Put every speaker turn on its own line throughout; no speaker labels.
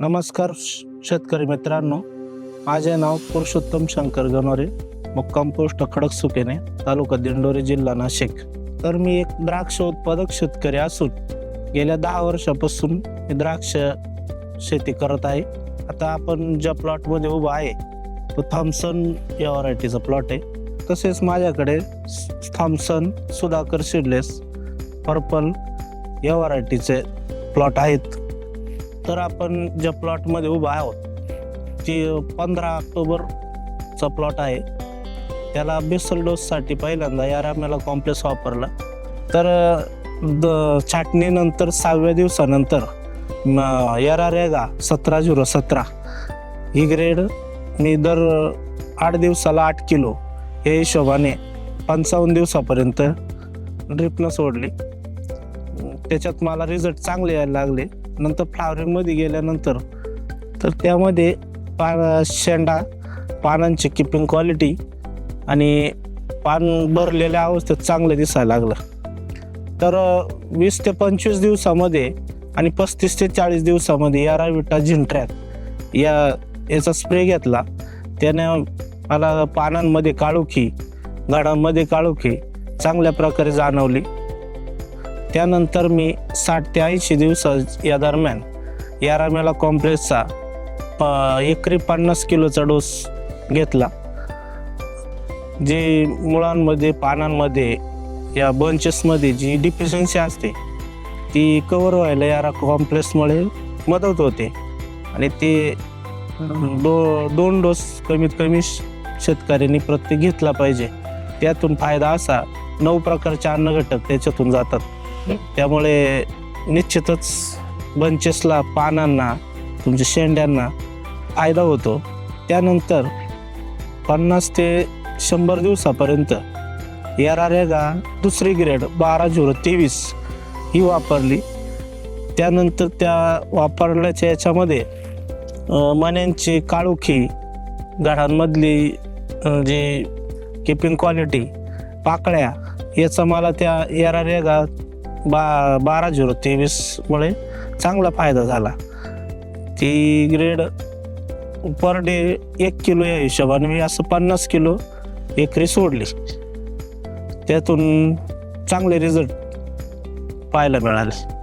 नमस्कार श- शेतकरी मित्रांनो. माझे नाव पुरुषोत्तम शंकर गणोरे मुक्काम पोस्ट खडक सुकेने तालुका दिंडोरी जिल्हा नाशिक. तर मी एक द्राक्ष उत्पादक शेतकरी असून गेल्या दहा वर्षापासून मी द्राक्ष शेती करत आहे. आता आपण ज्या प्लॉटमध्ये उभा आहे तो थॉम्सन या व्हरायटीचा प्लॉट आहे. तसेच माझ्याकडे थॉम्सन सुधाकर शिडलेस पर्पल या व्हरायटीचे प्लॉट आहेत. तर आपण ज्या प्लॉटमध्ये उभा आहोत ती पंधरा ऑक्टोबरचा प्लॉट आहे. त्याला बेसल डोससाठी पहिल्यांदा या राम्याला कॉम्प्लेक्स वापरला. तर द छाटणीनंतर सहाव्या दिवसानंतर यारा रेगा सतरा झिरो सतरा. ही ग्रेड मी दर आठ दिवसाला आठ किलो या हिशोबाने पंचावन्न दिवसापर्यंत ड्रिपनं सोडली. त्याच्यात मला रिझल्ट चांगले यायला लागले. नंतर फ्लावरिंगमध्ये गेल्यानंतर तर त्यामध्ये पा शेंडा पानांची किपिंग क्वालिटी आणि पान भरलेल्या अवस्थेत चांगलं दिसायला लागलं. तर वीस ते पंचवीस दिवसामध्ये आणि पस्तीस ते चाळीस दिवसामध्ये या राविटा झिंट्रॅक या याचा स्प्रे घेतला. त्याने मला पानांमध्ये काळोखी गाडांमध्ये काळोखी चांगल्या प्रकारे जाणवली. त्यानंतर मी साठ ते ऐंशी दिवसा या दरम्यान या रामेला कॉम्प्लेक्सचा प एकरी पन्नास किलोचा डोस घेतला. जे मुळांमध्ये पानांमध्ये या बंचेसमध्ये जी डिफिशन्सी असते ती कवर व्हायला या कॉम्प्लेक्समुळे मदत होते. आणि ते दो दोन डोस कमीत कमी शेतकऱ्यांनी प्रत्येक घेतला पाहिजे. त्यातून फायदा असा नऊ प्रकारचे अन्न घटक त्याच्यातून जातात. त्यामुळे निश्चितच बंचेसला पानांना तुमच्या शेंड्यांना फायदा होतो. त्यानंतर पन्नास ते शंभर दिवसापर्यंत यारा रेगा दुसरी ग्रेड बारा झिरो तेवीस ही वापरली. त्यानंतर त्या वापरल्याच्या याच्यामध्ये मण्यांची काळोखी घडांमधली जी जे किपिंग क्वालिटी पाकळ्या याचा मला त्या यारा रेगा बा बारा झिरो तेवीसमुळे चांगला फायदा झाला. ती ग्रेड पर डे एक किलो या हिशोबाने मी असं पन्नास किलो एकरी सोडली. त्यातून चांगले रिझल्ट पाहायला मिळाले.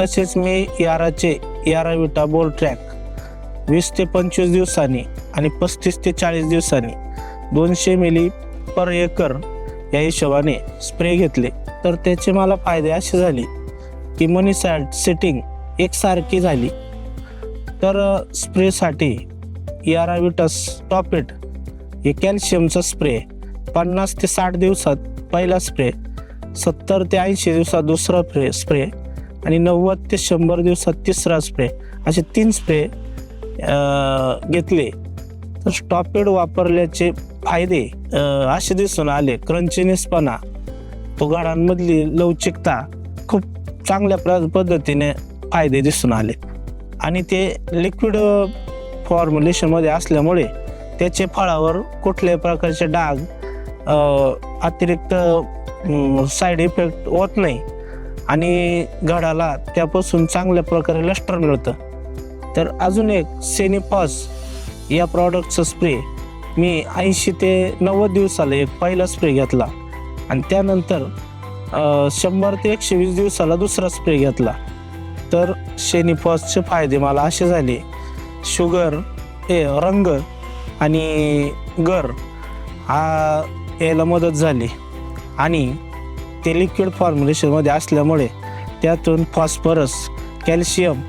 तसेच मी याराचे यारा विटा बोल ट्रॅक वीस ते पंचवीस दिवसांनी आणि पस्तीस ते चाळीस दिवसांनी दोनशे मिली पर एकर या हिशोबाने स्प्रे घेतले तर त्याचे मला फायदे असे झाले की मनी सॅट सेटिंग एकसारखी झाली. तर स्प्रेसाठी याराविटस टॉपेट हे कॅल्शियमचा स्प्रे पन्नास ते साठ दिवसात पहिला स्प्रे सत्तर ते ऐंशी दिवसात दुसरा स्प्रे स्प्रे आणि नव्वद ते शंभर दिवसात तिसरा स्प्रे असे तीन स्प्रे घेतले. तर स्टॉपेड वापरल्याचे फायदे असे दिसून आले. क्रंचिनेसपणा उघाडांमधली लवचिकता खूप चांगल्या प्र- पद्धतीने फायदे दिसून आले. आणि ते लिक्विड फॉर्म्युलेशनमध्ये असल्यामुळे त्याचे फळावर कुठल्याही प्रकारचे डाग अतिरिक्त साईड इफेक्ट होत नाही. आणि घडाला त्यापासून चांगल्या प्रकारे लष्टर मिळतं. तर अजून एक सेनिफॉस या प्रॉडक्टचा स्प्रे मी ऐंशी ते नव्वद दिवसाला एक पहिला स्प्रे घेतला. आणि त्यानंतर शंभर ते एकशे वीस दिवसाला दुसरा स्प्रे घेतला. तर शेनिफॉसचे फायदे मला असे झाले. शुगर हे रंग आणि गर हा यायला मदत झाली. आणि ते लिक्विड फॉर्म्युलेशनमध्ये असल्यामुळे त्यातून फॉस्फरस कॅल्शियम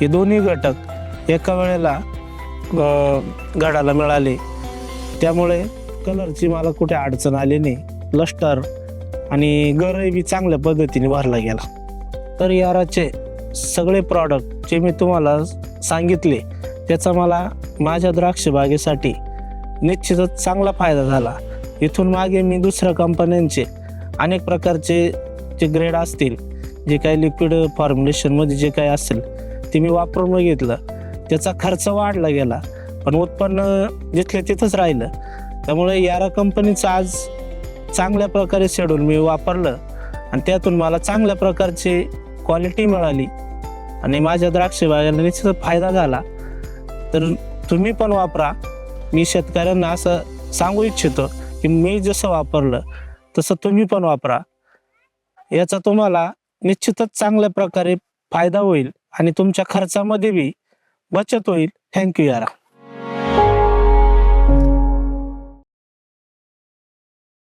हे दोन्ही घटक एका वेळेला गडाला मिळाले. त्यामुळे कलरची मला कुठे अडचण आली नाही. लस्टर आणि गरही बी चांगल्या पद्धतीने भरला गेला. तर याराचे सगळे प्रॉडक्ट जे मी तुम्हाला सांगितले त्याचा मला माझ्या द्राक्ष बागेसाठी निश्चितच चांगला फायदा झाला. इथून मागे मी दुसऱ्या कंपन्यांचे अनेक प्रकारचे जे ग्रेड असतील जे काही लिक्विड फॉर्म्युलेशनमध्ये जे काही असेल ते मी वापरून बघितलं. त्याचा खर्च वाढला गेला. पण उत्पन्न जिथल्या तिथंच राहिलं. त्यामुळे यारा कंपनीचं आज चांगल्या प्रकारे शेड्यूल मी वापरलं. आणि त्यातून मला चांगल्या प्रकारची क्वालिटी मिळाली. आणि माझ्या द्राक्ष बागेला निश्चित फायदा झाला. तर तुम्ही पण वापरा. मी शेतकऱ्यांना असं सांगू इच्छितो की मी जसं वापरलं तसं तुम्ही पण वापरा. याचा तुम्हाला निश्चितच चांगल्या प्रकारे फायदा होईल. आणि तुमच्या खर्चामध्ये बी बचत होईल. थँक्यू यारा.